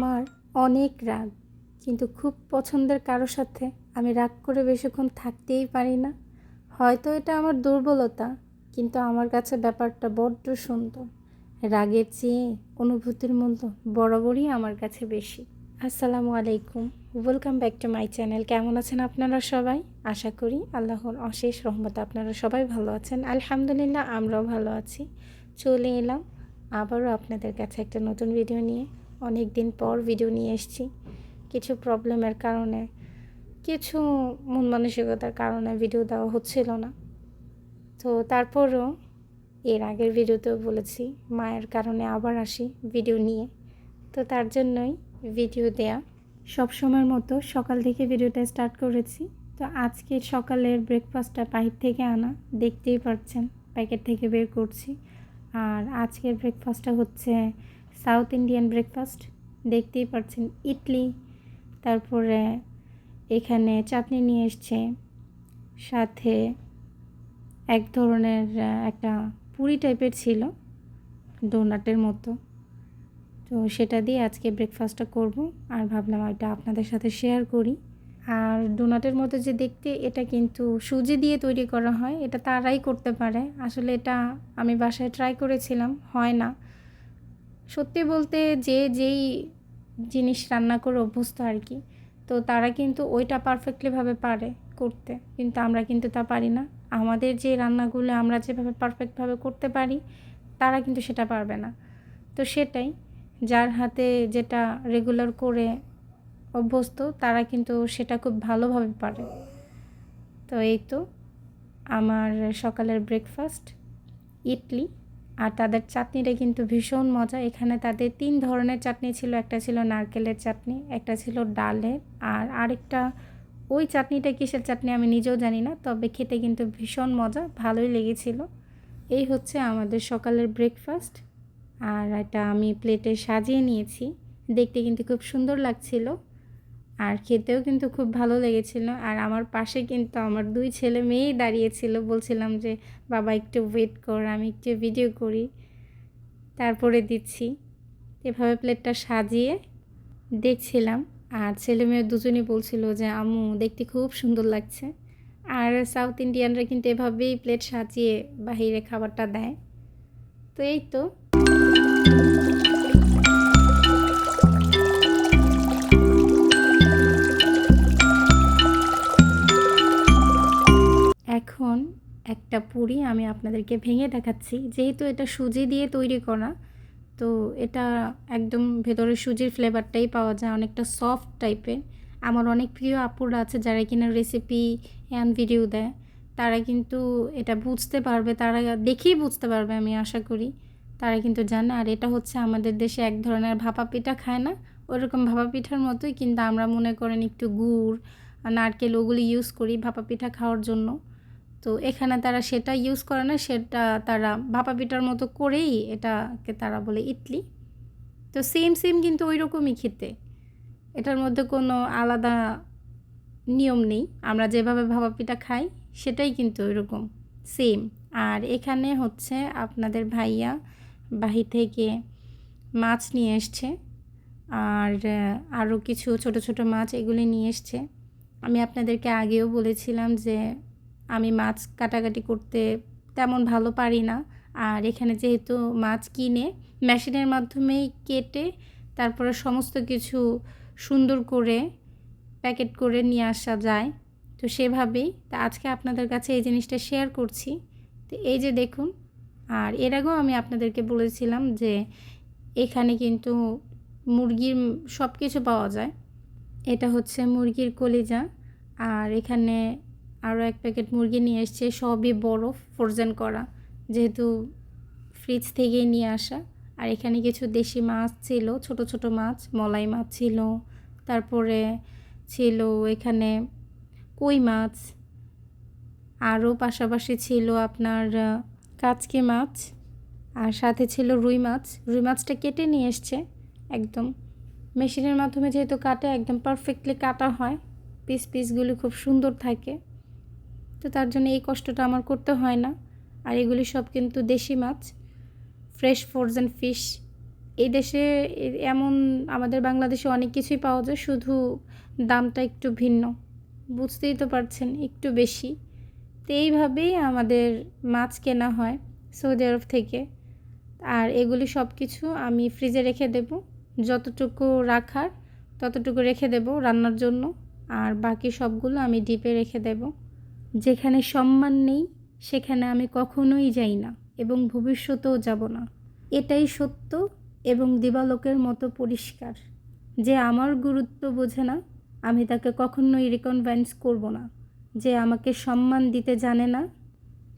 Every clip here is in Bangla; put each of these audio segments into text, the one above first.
আমার অনেক রাগ, কিন্তু খুব পছন্দের কারও সাথে আমি রাগ করে বেশিক্ষণ থাকতেই পারি না। হয়তো এটা আমার দুর্বলতা, কিন্তু আমার কাছে ব্যাপারটা বড্ড সুন্দর। রাগের চেয়ে অনুভূতির মূল্য বরাবরই আমার কাছে বেশি। আসসালামু আলাইকুম, welcome back to my channel. কেমন আছেন আপনারা সবাই? আশা করি আল্লাহর অশেষ রহমতে আপনারা সবাই ভালো আছেন। আলহামদুলিল্লাহ, আমরাও ভালো আছি। চলে এলাম আবারও আপনাদের কাছে একটা নতুন ভিডিও নিয়ে। অনেক দিন পর ভিডিও নিয়ে এসেছি। কিছু প্রবলেমের কারণে, কিছু মন মানসিকতার কারণে ভিডিও দেওয়া হচ্ছিল না। তো তারপরও এর আগের ভিডিওতেও বলেছি, মায়ের কারণে আবার আসি ভিডিও নিয়ে। তো তার জন্যই ভিডিও দেয়া। সব সময়ের মতো সকাল থেকে ভিডিওটা স্টার্ট করেছি। তো আজকে সকালের ব্রেকফাস্টটা বাহির থেকে আনা, দেখতেই পাচ্ছেন প্যাকেট থেকে বের করছি। আর আজকের ব্রেকফাস্টটা হচ্ছে সাউথ ইন্ডিয়ান ব্রেকফাস্ট, দেখতেই পাচ্ছেন ইডলি, তারপরে এখানে চাটনি নিয়ে এসছে, সাথে এক ধরনের একটা পুরি টাইপের ছিল ডোনাটের মতো। তো সেটা দিয়ে আজকে ব্রেকফাস্টটা করব, আর ভাবলাম এটা আপনাদের সাথে শেয়ার করি। আর ডোনাটের মতো যে দেখতে, এটা কিন্তু সুজি দিয়ে তৈরি করা হয়, এটা তারাই করতে পারে। আসলে এটা আমি বাসায় ট্রাই করেছিলাম, হয় না। সত্যি বলতে যে যেই জিনিস রান্না করে অভ্যস্ত আর কি, তো তারা কিন্তু ওইটা পারফেক্টলিভাবে পারে করতে। কিন্তু আমরা কিন্তু তা পারি না। আমাদের যে রান্নাগুলো আমরা যেভাবে পারফেক্টভাবে করতে পারি, তারা কিন্তু সেটা পারবে না। তো সেটাই, যার হাতে যেটা রেগুলার করে অভ্যস্ত, তারা কিন্তু সেটা খুব ভালোভাবে পারে। তো এই তো, আমার সকালের ব্রেকফাস্ট ইডলি। আর তাদের চাটনিটা কিন্তু ভীষণ মজা। এখানে তাদের তিন ধরনের চাটনি ছিল। একটা ছিল নারকেলের চাটনি, একটা ছিল ডালের। আর আরেকটা, ওই চাটনিটা কিসের চাটনি আমি নিজেও জানি না, তবে খেতে কিন্তু ভীষণ মজা, ভালোই লেগেছিল। এই হচ্ছে আমাদের সকালের ব্রেকফাস্ট আর এটা আমি প্লেটে সাজিয়ে নিয়েছি। দেখতে কিন্তু খুব সুন্দর লাগছিল। আর খেতেও কিন্তু খুব ভালো লেগেছিল। আর আমার পাশে কিন্তু আমার দুই ছেলে মেয়েই দাঁড়িয়েছিল। বলছিলাম যে, বাবা, একটু ওয়েট কর, আমি একটু ভিডিও করি। তারপরে দিচ্ছি। এভাবে প্লেটটা সাজিয়ে দেখছিলাম। আর ছেলে মেয়ে দুজনই বলছিল যে, আম্মু, দেখতে খুব সুন্দর লাগছে। আর সাউথ ইন্ডিয়ানরা কিন্তু এভাবেই প্লেট সাজিয়ে বাহিরে খাবারটা দেয়। তো এই তো। এখন একটা পুরি আমি আপনাদেরকে ভেঙে দেখাচ্ছি। যেহেতু এটা সুজি দিয়ে তৈরি করা, তো এটা একদম ভেতরে সুজির ফ্লেভারটাই পাওয়া যায়, অনেকটা সফট টাইপের আমার অনেক প্রিয় আপুরা আছে যারা কিনা রেসিপি অ্যান্ড ভিডিও দেয়। তারা কিন্তু এটা বুঝতে পারবে, তারা দেখেই বুঝতে পারবে আমি আশা করি। তারা কিন্তু জানে, আর এটা হচ্ছে আমাদের দেশে এক ধরনের ভাপা পিঠা খায় না? ওরকম ভাপা পিঠার মতোই, কিন্তু আমরা মনে করেন একটু গুড়, নারকেল, ওগুলি ইউজ করি ভাপা পিঠা খাওয়ার জন্য। তো এখানে তারা সেটা ইউজ করে না, সেটা তারা ভাপা পিঠার মতো করেই এটাকে তারা বলে ইডলি। তো সেম সেম কিন্তু ওই রকমই খেতে। এটার মধ্যে কোনো আলাদা নিয়ম নেই। আমরা যেভাবে ভাপা পিঠা খাই, সেটাই কিন্তু ওই রকম সেম আর এখানে হচ্ছে আপনাদের ভাইয়া বাহি থেকে মাছ নিয়ে এসছে। আর আরও কিছু ছোট ছোট মাছ এগুলি নিয়ে এসছে। আমি আপনাদেরকে আগেও বলেছিলাম যে আমি মাছ কাটাকাটি করতে তেমন ভালো পারি না। আর এখানে যেহেতু মাছ কিনে, মেশিনের মাধ্যমেই কেটে, তারপরে সমস্ত কিছু সুন্দর করে প্যাকেট করে নিয়ে আসা যায়। তো সেভাবেই তা আজকে আপনাদের কাছে এই জিনিসটা শেয়ার করছি। তো এই যে দেখুন, আর এর আগেও আমি আপনাদেরকে বলেছিলাম যে এখানে কিন্তু মুরগির সব কিছু পাওয়া যায়। এটা হচ্ছে মুরগির কলিজা, আর এখানে আরও এক প্যাকেট মুরগি নিয়ে এসছে, সবই বরফ ফ্রোজেন করা। যেহেতু ফ্রিজ থেকেই নিয়ে আসা। আর এখানে কিছু দেশি মাছ ছিল, ছোট ছোট মাছ, মলাই মাছ ছিল। তারপরে ছিল এখানে কই মাছ। আরও পাশাপাশি ছিল আপনার কাচকি মাছ। আর সাথে ছিল রুই মাছ। রুই মাছটা কেটে নিয়ে এসছে, একদম। মেশিনের মাধ্যমে যেহেতু কাটে, একদম পারফেক্টলি কাটা হয়। পিস পিসগুলি খুব সুন্দর থাকে। তো তার জন্য এই কষ্টটা আমার করতে হয় না। আর এগুলি সব কিন্তু দেশি মাছ ফ্রেশ ফ্রোজেন ফিশ এই দেশে এমন, আমাদের বাংলাদেশে অনেক কিছুই পাওয়া যায়, শুধু দামটা একটু ভিন্ন। বুঝতেই তো পারছেন, একটু বেশি। তো এইভাবেই আমাদের মাছ কেনা হয় সৌদি আরব থেকে। আর এগুলি সব কিছু আমি ফ্রিজে রেখে দেব। যতটুকু রাখার ততটুকু রেখে দেব রান্নার জন্য। আর বাকি সবগুলো আমি ডিপে রেখে দেব। যেখানে সম্মান নেই, সেখানে আমি কখনোই যাই না এবং ভবিষ্যতেও যাব না। এটাই সত্য এবং দিবালোকের মতো পরিষ্কার। যে আমার গুরুত্ব বোঝে না, আমি তাকে কখনোই রিকনভেন্স করব না। যে আমাকে সম্মান দিতে জানে না,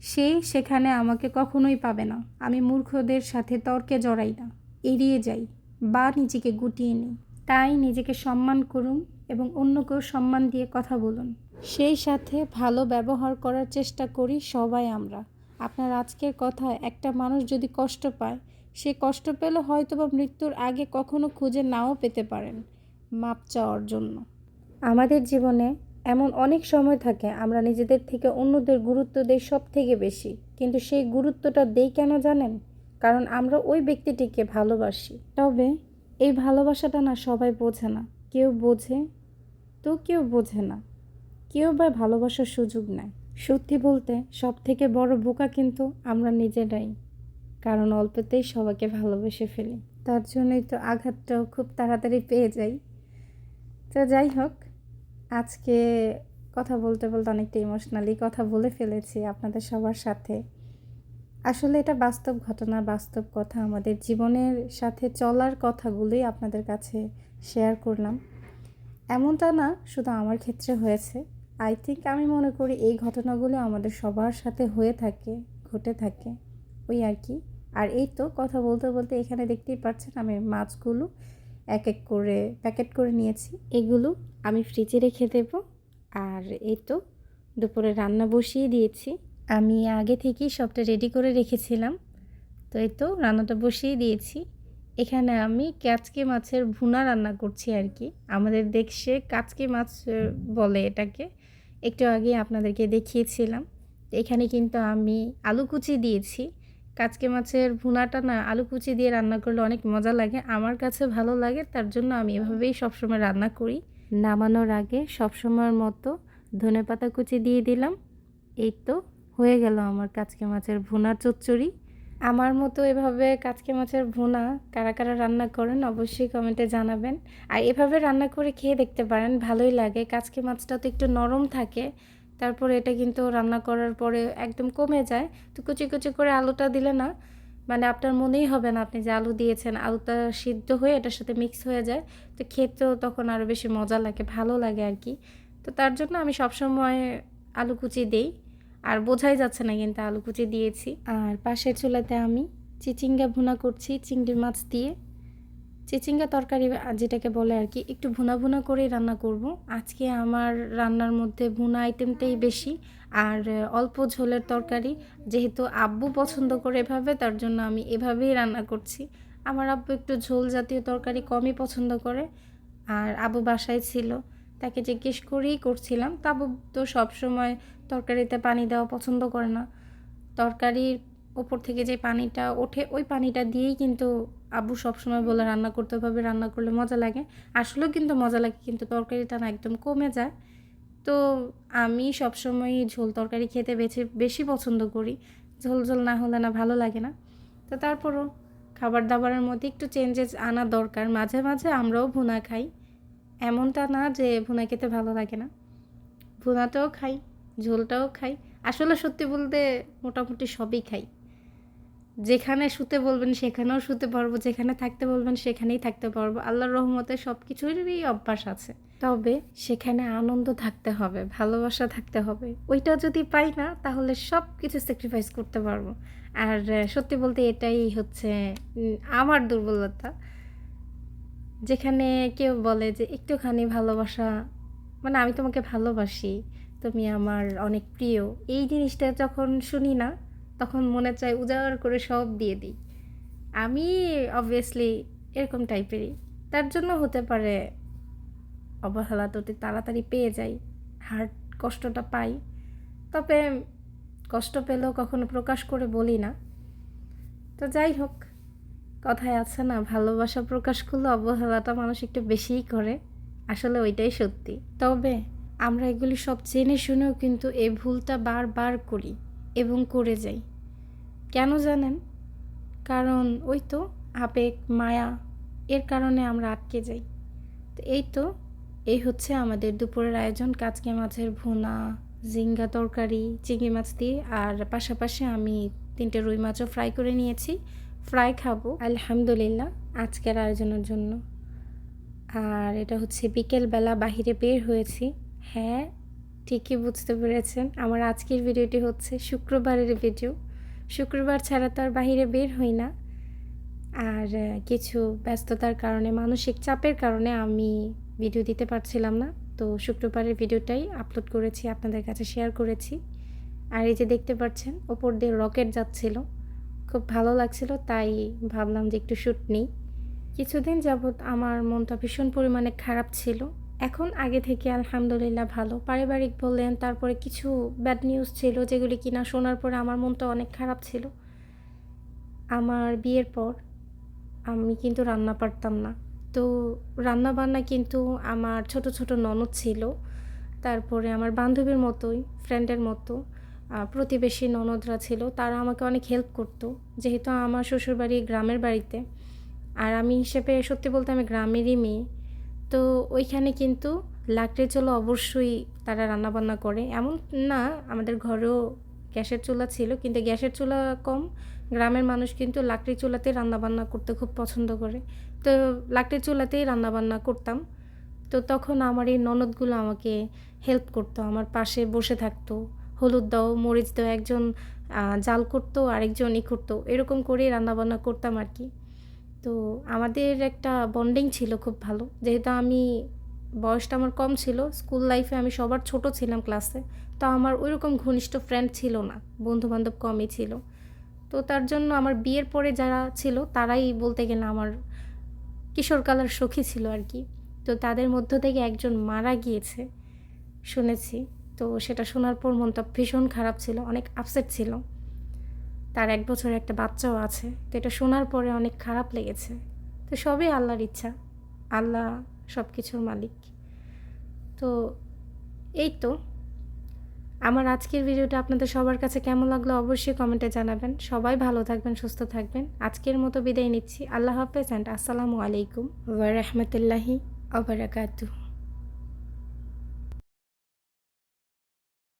সে সেখানে আমাকে কখনোই পাবে না। আমি মূর্খদের সাথে তর্কে জড়াই না, এড়িয়ে যাই বা নিজেকে গুটিয়ে নিই। তাই নিজেকে সম্মান করুন এবং অন্যকেও সম্মান দিয়ে কথা বলুন। সেই সাথে ভালো ব্যবহার করার চেষ্টা করি সবাই আমরা। আপনার আজকের কথা একটা মানুষ যদি কষ্ট পায় সে কষ্ট পেলে হয়তো বা মৃত্যুর আগে কখনো খুঁজে নাও পেতে পারেন। মাপ চাওয়ার জন্য। আমাদের জীবনে এমন অনেক সময় থাকে আমরা নিজেদের থেকে অন্যদের গুরুত্ব দেই সব থেকে বেশি। কিন্তু সেই গুরুত্বটা দেই কেন জানেন? কারণ আমরা ওই ব্যক্তিটিকে ভালোবাসি। তবে এই ভালোবাসাটা না সবাই বোঝে না। কেউ বোঝে তো কেউ বোঝে না। কেউ বা ভালোবাসার সুযোগ নেয় সত্যি বলতে সব থেকে বড় বোকা কিন্তু আমরা নিজেরাই। কারণ অল্পতেই সবাইকে ভালোবেসে ফেলি। তার জন্যই তো আঘাতটাও খুব তাড়াতাড়ি পেয়ে যাই। তো যাই হোক, আজকে কথা বলতে বলতে অনেকটা ইমোশনালি কথা বলে ফেলেছি আপনাদের সবার সাথে। আসলে এটা বাস্তব ঘটনা, বাস্তব কথা। আমাদের জীবনের সাথে চলার কথাগুলোই আপনাদের কাছে শেয়ার করলাম। এমনটা না, শুধু আমার ক্ষেত্রে হয়েছে। আই থিঙ্ক আমি মনে করি এই ঘটনাগুলো আমাদের সবার সাথে হয়ে থাকে, ঘটে থাকে, ওই আর কি। আর এই তো কথা বলতে বলতে এখানে দেখতেই পাচ্ছেন আমি মাছগুলো এক এক করে প্যাকেট করে নিয়েছি। এগুলো আমি ফ্রিজে রেখে দেব। আর এই তো দুপুরে রান্না বসিয়ে দিয়েছি। আমি আগে থেকেই সবটা রেডি করে রেখেছিলাম। তো এই তো রান্নাটা বসিয়ে দিয়েছি। এখানে আমি কাচকি মাছের ভুনা রান্না করছি আর কি। আমাদের দেশে কাচকি মাছ বলে এটাকে। একটু আগে আপনাদেরকে দেখিয়েছিলাম। এখানে কিন্তু আমি আলু কুচি দিয়েছি। কাচকি মাছের ভুনাটা না আলু কুচি দিয়ে রান্না করলে অনেক মজা লাগে। আমার কাছে ভালো লাগে, তার জন্য আমি এভাবেই সবসময় রান্না করি। নামানোর আগে সবসময়ের মতো ধনেপাতা কুচি দিয়ে দিলাম। এই তো হয়ে গেল আমার কাচকি মাছের ভুনা চচ্চড়ি। আমার মতো এভাবে কাচকি মাছের ভুনা কারা কারা রান্না করেন অবশ্যই কমেন্টে জানাবেন। আর এভাবে রান্না করে খেয়ে দেখতে পারেন, ভালোই লাগে। কাচকি মাছটা তো একটু নরম থাকে, তারপর এটা কিন্তু রান্না করার পরে একদম কমে যায়। তো কুচি কুচি করে আলুটা দিলে না মানে আপনার মনেই হবে না আপনি যে আলু দিয়েছেন, আলুটা সিদ্ধ হয়ে এটার সাথে মিক্স হয়ে যায়। তো খেতেও তখন আরও বেশি মজা লাগে, ভালো লাগে আর কি। তো তার জন্য আমি সবসময় আলু কুচি দিই। আর বোঝাই যাচ্ছে না কিন্তু আলু কুচি দিয়েছি। আর পাশের চুলাতে আমি চিচিঙ্গা ভুনা করছি চিংড়ি মাছ দিয়ে। চিচিঙ্গা তরকারি যেটাকে বলে আর কি, একটু ভুনা ভুনা করেই রান্না করব। আজকে আমার রান্নার মধ্যে ভুনা আইটেমটাই বেশি, আর অল্প ঝোলের তরকারি। যেহেতু আব্বু পছন্দ করে এভাবে, তার জন্য আমি এভাবেই রান্না করছি। আমার আব্বু একটু ঝোল জাতীয় তরকারি কমই পছন্দ করে, আর আব্বু বাসায় ছিল। তাকে জিজ্ঞেস করেই করছিলাম তা আব্বু তো সবসময় তরকারিতে পানি দেওয়া পছন্দ করে না। তরকারির ওপর থেকে যে পানিটা ওঠে, ওই পানিটা দিয়েই কিন্তু আব্বু সবসময় বলে রান্না করতে হবে রান্না করলে মজা লাগে। আসলেও কিন্তু মজা লাগে, কিন্তু তরকারিটা না একদম কমে যায়। তো আমি সবসময় ঝোল তরকারি খেতে বেছে, বেশি পছন্দ করি। ঝোল ঝোল না হলে না ভালো লাগে না। তো তারপরও খাবার দাবারের মধ্যে একটু চেঞ্জেস আনা দরকার। মাঝে মাঝে আমরাও ভুনা খাই। এমনটা না যে ভুনা খেতে ভালো লাগে না। ভুনাটাও খাই, ঝোলটাও খাই। আসলে সত্যি বলতে মোটামুটি সবই খাই। যেখানে শুতে বলবেন সেখানেও শুতে পারব, যেখানে থাকতে বলবেন সেখানেই থাকতে পারব। আল্লাহর রহমতে সব কিছুরই অভ্যাস আছে। তবে সেখানে আনন্দ থাকতে হবে, ভালোবাসা থাকতে হবে। ওইটা যদি পাই না, তাহলে সব কিছু স্যাক্রিফাইস করতে পারব। আর সত্যি বলতে এটাই হচ্ছে আমার দুর্বলতা। যেখানে কেউ বলে যে একটুখানি ভালোবাসা মানে আমি তোমাকে ভালোবাসি, তুমি আমার অনেক প্রিয়, এই জিনিসটা যখন শুনি না, তখন মনে চায় উজাড় করে সব দিয়ে দিই। আমি অবভিয়াসলি এরকম টাইপেরই। তার জন্য হতে পারে অবহেলা তো তাড়াতাড়ি পেয়ে যাই, হার্ট কষ্টটা পাই। তবে কষ্ট পেলেও কখনো প্রকাশ করে বলি না। তো যাই হোক কথায় আছে না, ভালোবাসা প্রকাশ করলে অবহেলাটা মানুষ একটু বেশিই করে। আসলে ওইটাই সত্যি। তবে আমরা এগুলি সব জেনে শুনেও কিন্তু এই ভুলটা বারবার করি এবং করে যাই। কেন জানেন? কারণ ওই তো আবেগ, মায়া, এর কারণে আমরা আটকে যাই। তো এই তো, এই হচ্ছে আমাদের দুপুরের আয়োজন। কাচকে মাছের ভুনা জিঙ্গা তরকারি, চিংড়ি মাছ দিয়ে। আর পাশাপাশি আমি তিনটে রুই মাছও ফ্রাই করে নিয়েছি। ফ্রাই খাব। আলহামদুলিল্লাহ, আজকের আয়োজনের জন্য। আর এটা হচ্ছে বিকেলবেলা বাহিরে বের হয়েছি। হ্যাঁ ঠিকই বুঝতে পেরেছেন। আমার আজকের ভিডিওটি হচ্ছে শুক্রবারের ভিডিও। শুক্রবার ছাড়া তো আর বাহিরে বের হই না। আর কিছু ব্যস্ততার কারণে, মানসিক চাপের কারণে আমি ভিডিও দিতে পারছিলাম না। তো শুক্রবারের ভিডিওটাই আপলোড করেছি, আপনাদের কাছে শেয়ার করেছি। আর এই যে দেখতে পাচ্ছেন, ওপর দিয়ে রকেট যাচ্ছিল। খুব ভালো লাগছিল, তাই ভাবলাম যে একটু শ্যুট নিই। কিছুদিন যাবৎ আমার মনটা ভীষণ পরিমাণে খারাপ ছিল। এখন আগে থেকে আলহামদুলিল্লাহ ভালো। পারিবারিক বললেন তারপরে কিছু ব্যাড নিউজ ছিল যেগুলি কিনা শোনার পরে আমার মনটা অনেক খারাপ ছিল। আমার বিয়ের পর আমি কিন্তু রান্না পারতাম না। তো রান্না বান্না কিন্তু আমার ছোট ছোট ননদ ছিল। তারপরে আমার বান্ধবীর মতোই ফ্রেন্ডের মতো। প্রতিবেশী ননদরা ছিল, তারা আমাকে অনেক হেল্প করতো। যেহেতু আমার শ্বশুরবাড়ি গ্রামের বাড়িতে, আর আমি হিসেবে সত্যি বলতে আমি গ্রামেরই মেয়ে। তো ওইখানে কিন্তু লাকড়ির চুলো অবশ্যই তারা রান্নাবান্না করে। এমন না, আমাদের ঘরেও গ্যাসের চুলা ছিল, কিন্তু গ্যাসের চুলা কম। গ্রামের মানুষ কিন্তু লাকড়ির চুলাতে রান্নাবান্না করতে খুব পছন্দ করে। তো লাকড়ির চুলাতেই রান্নাবান্না করতাম। তো তখন আমার এই ননদগুলো আমাকে হেল্প করতো, আমার পাশে বসে থাকতো। হলুদ দাও, মরিচ দাও, একজন জাল করতো আরেকজন ই করতো। এরকম করেই রান্নাবান্না করতাম আর কি। তো আমাদের একটা বন্ডিং ছিল খুব ভালো। যেহেতু আমি, বয়সটা আমার কম ছিল স্কুল লাইফে আমি সবার ছোট ছিলাম ক্লাসে তো আমার ওইরকম ঘনিষ্ঠ ফ্রেন্ড ছিল না বন্ধু বান্ধব কমই ছিল। তো তার জন্য আমার বিয়ের পরে যারা ছিল, তারাই বলতে গেলে আমার কিশোরকালের সখী ছিল আর কি। তো তাদের মধ্য থেকে একজন মারা গিয়েছে, শুনেছি। তো সেটা শোনার পর মনটা ভীষণ খারাপ ছিল, অনেক আপসেট ছিল। তার এক বছরের একটা বাচ্চাও আছে, তো এটা শোনার পরে অনেক খারাপ লেগেছে। তো সবই আল্লাহর ইচ্ছা, আল্লাহ সব কিছুর মালিক। তো এই তো। আমার আজকের ভিডিওটা আপনাদের সবার কাছে কেমন লাগল অবশ্যই কমেন্টে জানাবেন। সবাই ভালো থাকবেন, সুস্থ থাকবেন। আজকের মতো বিদায় নিচ্ছি। আল্লাহ হাফেজ অ্যান্ড আসসালামু আলাইকুম। ওয়া রাহমাতুল্লাহি বারাকাতুহু।